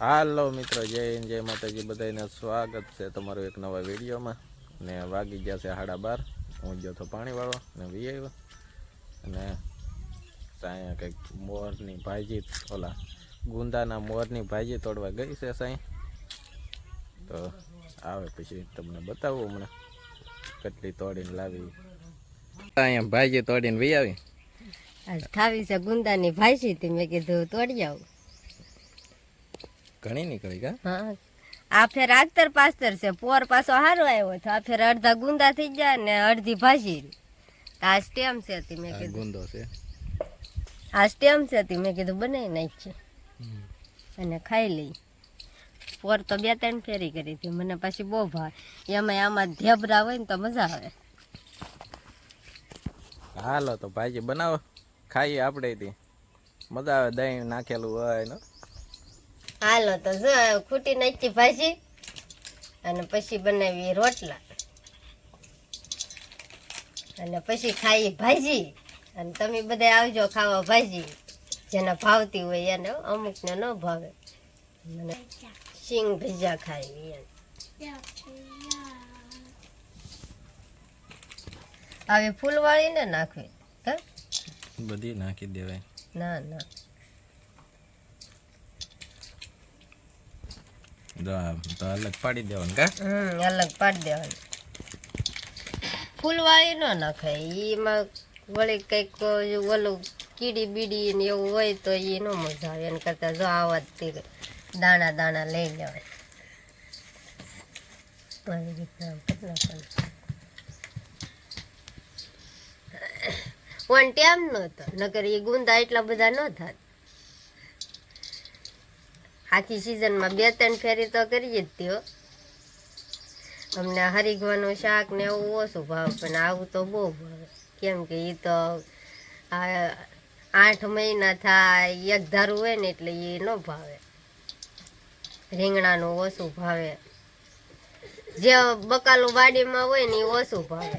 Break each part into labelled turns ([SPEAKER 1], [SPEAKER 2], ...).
[SPEAKER 1] હાલો મિત્રો, જય હિન્દ, જય માતાજી બધાને સ્વાગત છે તમારું એક નવા વિડીયોમાં. ને વાગી ગયા છે સાડા બાર. હું ગયો તો પાણીવાળો ને વી આવ્યો અને સાંઈ કંઈક મોરની ભાજી, ઓલા ગુંદાના મોરની ભાજી તોડવા ગઈ છે સાંઈ. તો આવે પછી તમને બતાવું હમણાં કેટલી તોડીને લાવી. અહીંયા ભાજી તોડીને વી આવી?
[SPEAKER 2] ખાવી છે ગુંદાની ભાજી મેં કીધું તોડી આવું.
[SPEAKER 1] ઘણી નીકળી કા?
[SPEAKER 2] હા. આ ફેર આગતર પાસ્તર છે. પોર પાછો હારો આવ્યો તો આ ફેર અડધા ગુંદા થઈ જાય ને અડધી ભાજી આ સ્ટેમ છે હતી મેં કીધું.
[SPEAKER 1] ગુંદો છે.
[SPEAKER 2] આ સ્ટેમ છે હતી મેં કીધું બનાવી નાખી અને ખાઈ લઈ. પોર તો બે ત્રણ ફેરી કરી હતી. મને પાછી બહુ ભાવે. એમાં આમાં ધેબરા હોય ને તો મજા આવે.
[SPEAKER 1] હાલો તો ભાજી બનાવો. ખાઈએ આપણે મજા આવે દહીં નાખેલું હોય ને.
[SPEAKER 2] હાલો તો જો ખૂટી નાખી ભાજી અને પછી બનાવી રોટલા. અને પછી ખાઈ ભાજી. અને તમે બધા આવજો ખાવા ભાજી. જેને ભાવતી હોય એને અમુકને ન ભાવે. મને સિંગ ભીજા ખાઈ હવે ફૂલવાળીને નાખવી.
[SPEAKER 1] બધી નાખી દેવાય.
[SPEAKER 2] ના ના
[SPEAKER 1] જો આમ અલગ પાડી દેવાનું કા?
[SPEAKER 2] હમ, અલગ પાડી દેવાની. ફૂલવાળી ન નખાય એમાં વળી કંઈક ઓલું કીડી બીડી ને એવું હોય તો એ ન મજા આવે, એના કરતાં જો આવા જ દાણા દાણા લઈ લેવાય. આવી રીતના વન ટાઈમ નહોતો નકર એ ગુંદા એટલા બધા ન થાત. આખી સિઝનમાં બે ત્રણ ફેરી તો કરીએ જ ત્યો અમને હરીગવાનું શાક ને એવું ઓછું ભાવે, પણ આવું તો બહુ ભાવે. કેમ કે એ તો આઠ મહિના થાય, એક ધારું હોય ને એટલે એ ન ભાવે. રીંગણાનું ઓછું ભાવે. જે બકાલું વાડીમાં હોય ને એ ઓછું ભાવે.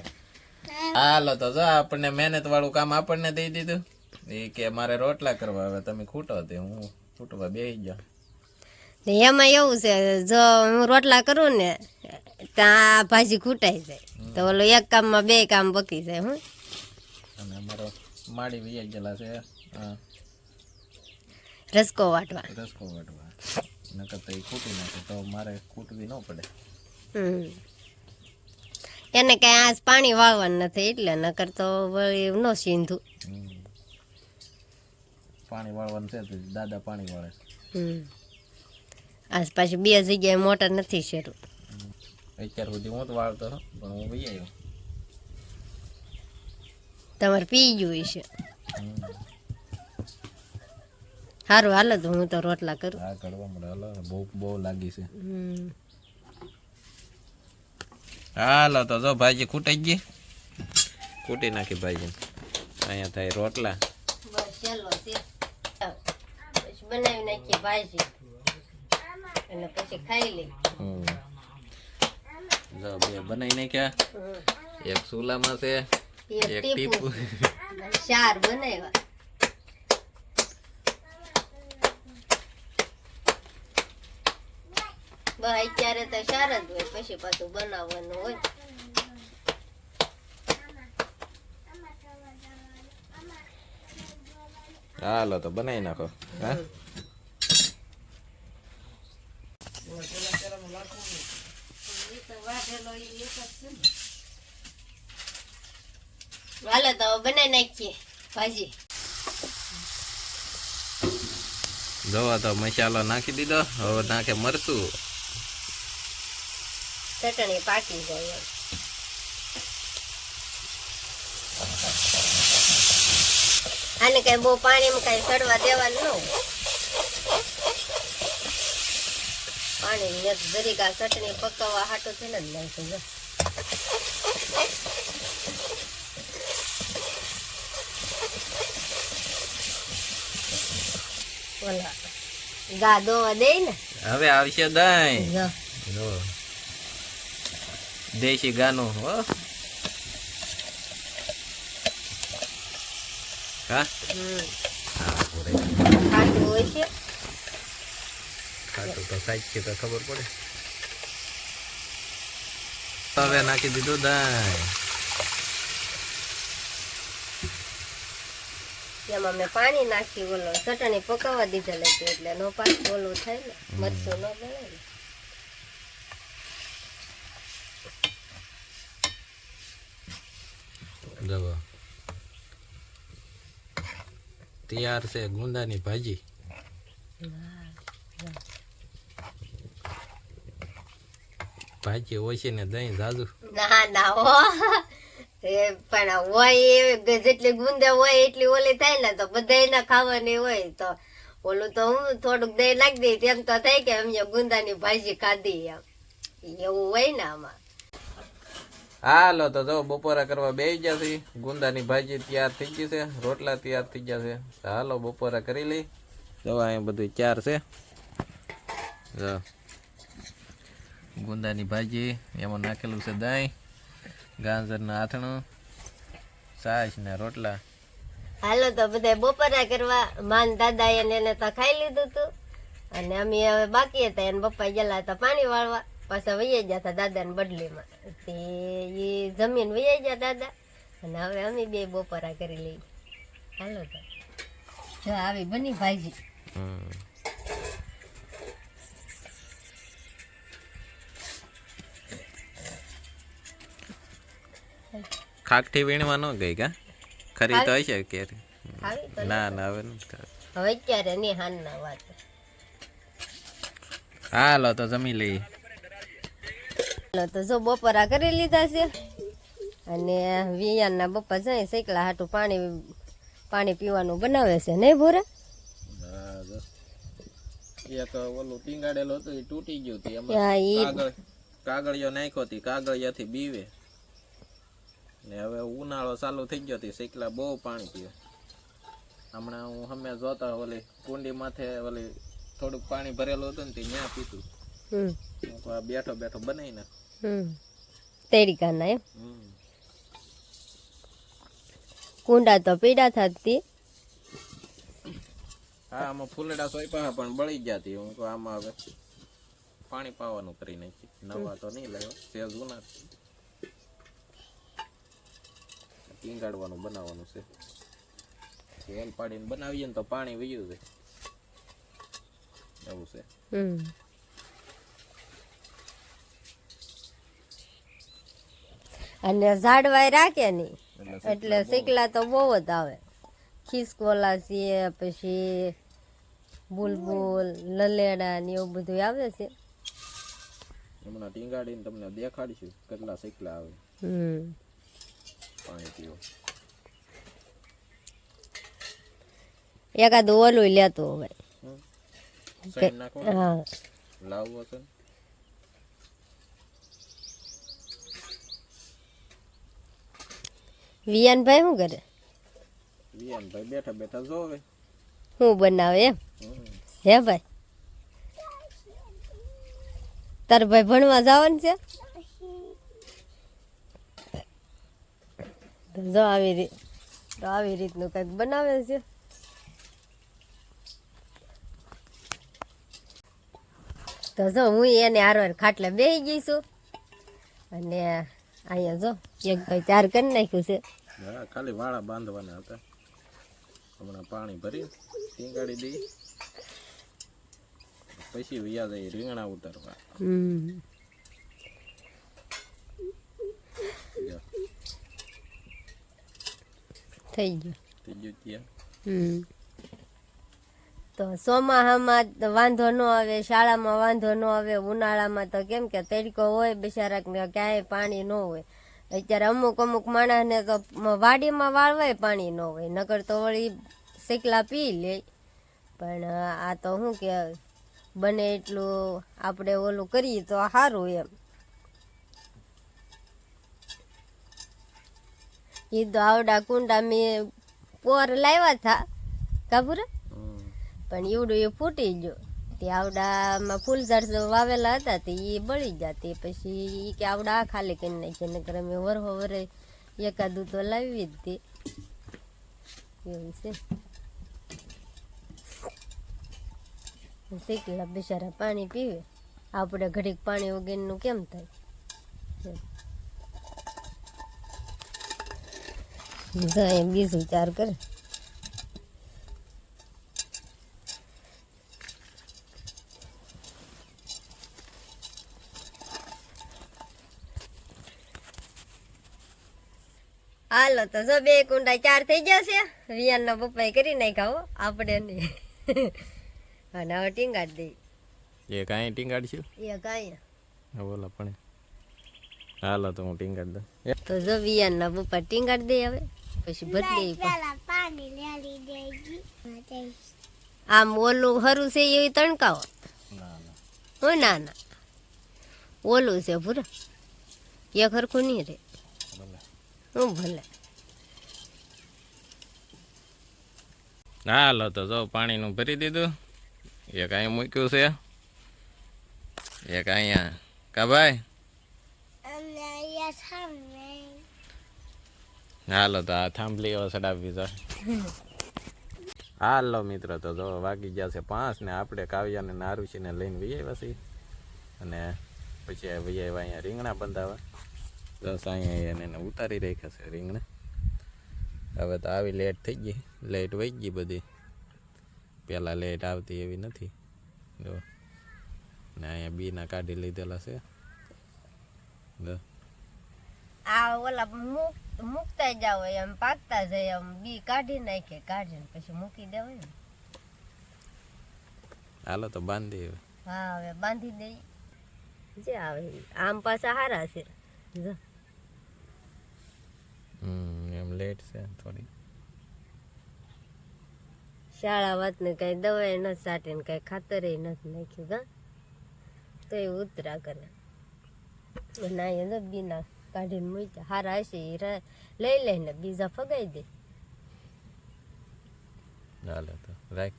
[SPEAKER 1] હાલો તો જો, આપણને મહેનત વાળું કામ આપણને દઈ દીધું. એ કે મારે રોટલા કરવા હવે તમે ખૂટો તે હું ખૂટવા બેસી ગયો
[SPEAKER 2] ને એમાં એવું છે જો હું રોટલા કરું ને ત્યાં ભાજી ખૂટાઈ જાય. તો ઓલું એક કામમાં બે કામ બકી જાય હું.
[SPEAKER 1] અને અમારો માડી વી ગયેલા છે
[SPEAKER 2] રસકો વાટવા.
[SPEAKER 1] રસકો વાટવા. નકર તો એ ખૂટી નાખે તો મારે ખૂટવી ન પડે.
[SPEAKER 2] હમ. એને કઈ આજ પાણી વાળવાનું નથી એટલે નકર તો વળી ન સીંધું.
[SPEAKER 1] પાણી વાળવાનું છે દાદા પાણી વાળે.
[SPEAKER 2] હમ. આજ પાછી બે જગ્યાએ મોટર નથી શેરું
[SPEAKER 1] અત્યાર સુધી હું તો વાળતો પણ હું વહી આવ્યો.
[SPEAKER 2] તમારે પી ગયું છે. સારું હાલો તો હું તો રોટલા કરું.
[SPEAKER 1] હા કરવા મળે. હાલો ભૂખ બહુ લાગી છે. હાલો તો જો ભાજી ખૂટાઈ ગઈ. ખૂટી નાખી ભાજી અહીંયા થાય રોટલા.
[SPEAKER 2] બસ ચાલો બનાવી નાખીએ ભાજી અને પછી ખાઈ લઈ
[SPEAKER 1] હમ. જો બે બનાવી નાખ્યા. એક ચૂલામાં છે
[SPEAKER 2] એક
[SPEAKER 1] એક
[SPEAKER 2] ટીપુ.
[SPEAKER 1] ટીપું.
[SPEAKER 2] ચાર બનાવ્યા. બસ અત્યારે તો ચાર જ હોય પછી પાછું બનાવવાનું હોય.
[SPEAKER 1] હાલો તો બનાવી નાખો હા?
[SPEAKER 2] હાલો તો બનાવી નાખીએ ભાજી.
[SPEAKER 1] જવા તો મસાલો નાખી દીધો. હવે નાખે મરચું.
[SPEAKER 2] ચટણી પાકી જાય આને કઈ બહુ પાણીમાં કઈ સડવા દેવાનું ન હોય પાણી જરીક આ ચટણી પકવવા હાટો થઈને જ નાખું જો. ઓલા ગા દોવા દે ને.
[SPEAKER 1] હવે આવશે દહીં.
[SPEAKER 2] જો.
[SPEAKER 1] દેશી ગાનું હો. હા? હા
[SPEAKER 2] હોય છે.
[SPEAKER 1] ખાટું તો સાચી તો ખબર પડે. હવે નાખી દીધું દાળ
[SPEAKER 2] એમાં મેં પાણી નાખી ઓલો ચટણી પકાવવા દીધેલ હતી એટલે નો ઓલું થાય ને મરચું ન બને ને.
[SPEAKER 1] જવો તૈયાર છે ગુંદાની ભાજી. ભાજી ઓછી ને દહીં જાજુ
[SPEAKER 2] ના ના હો. એ પણ હોય એ જેટલી ગુંદા હોય એટલી ઓલી થાય ને તો બધાય ખાવાની હોય તો. ઓલું તો હું થોડુંક દહીં નાખી દઈ તેમ તો થાય કે અમે ગુંદાની ભાજી ખાધી એમ. એવું હોય ને આમાં.
[SPEAKER 1] હાલો તો જો બપોરા કરવા બે ગયા છે ગુંદાની ભાજી તૈયાર થઈ ગઈ છે રોટલા તૈયાર થઈ ગયા છે. તો હાલો બપોરા કરી લઈ. જો અહીંયા બધું ચાર છે. જો. ગુંદાની ભાજી એમાં નાખેલું છે દહીં ગાજરના આથણું છાશ ને રોટલા.
[SPEAKER 2] હાલો તો બધા બપોરા કરવા માન દાદા એને એને તો ખાઈ લીધું તું. અને અમે હવે બાકી હતા એને પપ્પા ગયેલા હતા પાણી વાળવા. પાછા વૈયા ગયા હતા દાદાને બદલીમાં. તે એ જમીન વૈયા ગયા દાદા. અને હવે અમે બે બપોરા કરી લઈ હાલો તો. જો આવી બની ભાજી.
[SPEAKER 1] હમ. ખાકઠી વીણવા ન ગઈ કા? ખરી તો હશે કે ના ના હવે નથી
[SPEAKER 2] હવે ક્યારે ની હાન ના વાત.
[SPEAKER 1] હાલો તો જમી લઈ
[SPEAKER 2] હાલો તો જો બપોરા કરી લીધા છે અને વિયાનના બપ્પા જાય સૈકલા હાટું પાણી પાણી પીવાનું બનાવે છે નહીં એ
[SPEAKER 1] તો ઓલું ટીંગાડેલું હતું એ તૂટી ગયું હતું
[SPEAKER 2] ઈ-
[SPEAKER 1] કાગળ કાગળિયો નાખ્યો હતી કાગળિયાથી બીવે. ને હવે ઉનાળો ચાલુ થઈ ગયો હતી શેકલા બહુ પાણી પીવે. હમણાં હું હમે જોતા ઓલી કુંડી માથે ઓલી થોડુંક પાણી ભરેલું હતું ને તે ત્યાં પીતું હું બેઠો બેઠો બનાવી નાખ.
[SPEAKER 2] હમ. તેડીકાના એમ? કુંડા તો પીડા થતી.
[SPEAKER 1] હા આમાં ફૂલડા સોયપા પણ બળી ગયા હતી. હું કહું આમાં હવે પાણી પાવાનું કરી નાખી નવા તો નહીં લાવ્યો તે જૂના ટીંગાડવાનું બનાવવાનું છે. તેલ પાડીને બનાવીએ ને તો પાણી વયું જાય. એવું છે.
[SPEAKER 2] અને ઝાડવાય રાખે નહીં એટલે શીકલા તો બહુ જ આવે. ખિસકોલા છે પછી બુલબુલ લલેડા ને એવું બધું આવે છે.
[SPEAKER 1] હમણાં ટીંગાડીને તમને દેખાડીશું કેટલા શીકલા આવે.
[SPEAKER 2] હમ
[SPEAKER 1] પાણી પીવો
[SPEAKER 2] એકાદ ઓલું લેતો હવે. હા.
[SPEAKER 1] લાવવો છે
[SPEAKER 2] વિયાનભાઈ શું કરે?
[SPEAKER 1] વિયાનભાઈ બેઠા બેઠા જોવે
[SPEAKER 2] શું બનાવે એમ? હે ભાઈ? તાર ભાઈ ભણવા જવાનું છે? જો આવી રીત તો આવી રીતનું કંઈક બનાવે છે. તો જો હું એને હારવાર ખાટલે બેસી ગઈ છું. અને અહીંયા જો એક ભાઈ ચાર કરી નાખ્યું છે.
[SPEAKER 1] ખાલી વાળા બાંધવાના હતા. હમણાં પાણી ભરી ટીંગાડી દઈ. પછી વ્યા જાય રીંગણા ઉતારવા.
[SPEAKER 2] થઈ
[SPEAKER 1] જો,
[SPEAKER 2] થઈ ગયું
[SPEAKER 1] ત્યાં.
[SPEAKER 2] હમ. તો ચોમાહામાં વાંધો ન આવે, શાળામાં વાંધો ન આવે, ઉનાળામાં તો કેમ કે તડકો હોય બિચારા ક્યાંય પાણી ન હોય. અત્યારે અમુક અમુક માણસને તો વાડીમાં વાળવાય પાણી ન હોય, નકર તો વળી શેકલા પી લે. પણ આ તો શું કે બને એટલું આપણે ઓલું કરીએ તો સારું એમ. એ તો આવડા કુંડા મેં પોર લાવ્યા હતા
[SPEAKER 1] હમ.
[SPEAKER 2] પણ એવડું એ ફૂટી ગયો. તે આવડામાં ફૂલ ઝાડ વાવેલા હતા, તે એ બળી ગયા. તે પછી એ કે આવડા આ ખાલી કરી નાખીએ, નકર અમે વરહો વરે એકાદું તો લાવી જ તે. એવું છે. શીખલા બિચારા પાણી પીવે. આપણે ઘડીક પાણી વગરનું કેમ થાય? બીજું ચાર કરે. હાલો તો જો બે કુંડા ચાર થઈ જશે વિયાનના બપાઈ કરી નાખ્યા આપણે નહીં અને હવે ટીંગાડી
[SPEAKER 1] એ કાંઈ ટીંગાડશું?
[SPEAKER 2] દઈ એ કાંઈ
[SPEAKER 1] બોલો પણ. હાલો તો હું ટીંગાડી દઉં.
[SPEAKER 2] તો જો વિયાનના પપ્પા ટીંગાડી દે હવે પછી બદલી આમ ઓલું હરું છે એ તણકાવો
[SPEAKER 1] ના ના.
[SPEAKER 2] ના ના. ઓલું છે ભૂરા. એ ખરખું નહીં રે હું ભલે.
[SPEAKER 1] હાલો તો જો પાણીનું ભરી દીધું. એક અહીંયા મૂક્યું છે. એક અહીંયા. કા ભાઈ? હાલો તો આ થાંભલીઓ ચડાવવી જાય હાલો મિત્રો તો જો વાગી ગયા છે પાંચ ને આપણે કાવ્યાને નારુશીને લઈને વૈયા છીએ અને પછી વૈયા અહીંયા રીંગણા બંધાવા. બસ અહીંયા એને ઉતારી રાખ્યા છે રીંગણા હવે તો આવી લેટ થઈ ગઈ. લેટ વહી ગઈ બધી. પહેલાં લેટ આવતી એવી નથી. જો. ને અહીંયા બીના કાઢી લીધેલા છે. જો.
[SPEAKER 2] આ ઓલા મૂક મૂકતા જાવ એમ પાકતા જાય એમ. બી કાઢી નાખે કાઢીને પછી મૂકી દેવાય ને.
[SPEAKER 1] હાલો તો બાંધી હવે.
[SPEAKER 2] હા હવે બાંધી દઈ જે આવે આમ પાછા હારા છે.
[SPEAKER 1] એમ લેટ છે થોડી.
[SPEAKER 2] શાળા વાતને કઈ દવાઈ નથી સાટે ને કઈ ખાતર નથી નાખ્યું કા? તો એ ઉતરા કરે. ના એ તો બીના કાઢીને મૂક્યા. હારા હશે એ લઈ લઈને બીજા ફગાઈ દે.
[SPEAKER 1] ચાલે તો રાખ.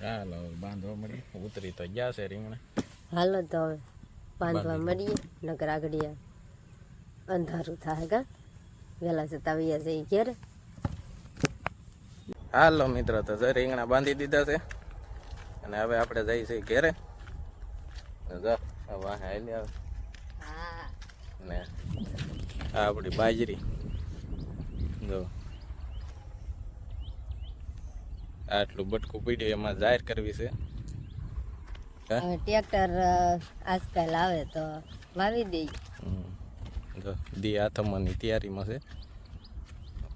[SPEAKER 1] હવે બાંધવા મળી ઉતરી તો ગયા છે રીંગણા.
[SPEAKER 2] હાલો તો હવે. બાંધવા મળીએ નકર આગળિયા અંધારું થાય કા વેલા જતા વૈયા જઈ ઘેરે.
[SPEAKER 1] હાલો મિત્રો તો સર રીંગણા બાંધી દીધા છે. અને હવે આપણે જઈએ છીએ ઘેરે. વાહ હાલી આવે. ને આ આપણી બાજરી. જો. આટલું બટકું પીડ્યું એમાં જાહેર કરવી છે?
[SPEAKER 2] હવે ટ્રેક્ટર આજકાલ આવે તો વાવી દઈ
[SPEAKER 1] દી આથમવાની તૈયારીમાં છે.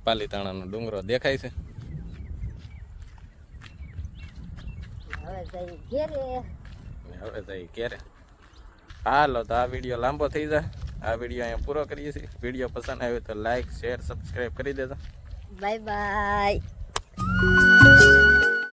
[SPEAKER 1] પાલીતાણાનો ડુંગરો દેખાય છે.
[SPEAKER 2] હવે જઈ
[SPEAKER 1] હવે જઈ ક્યારે હાલો તો આ વીડિયો લાંબો થઈ જાય. આ વીડિયો અહીંયા પૂરો કરીએ છીએ. વીડિયો પસંદ આવ્યો તો લાઈક શેર સબસ્ક્રાઈબ કરી દેજો.
[SPEAKER 2] Bye bye.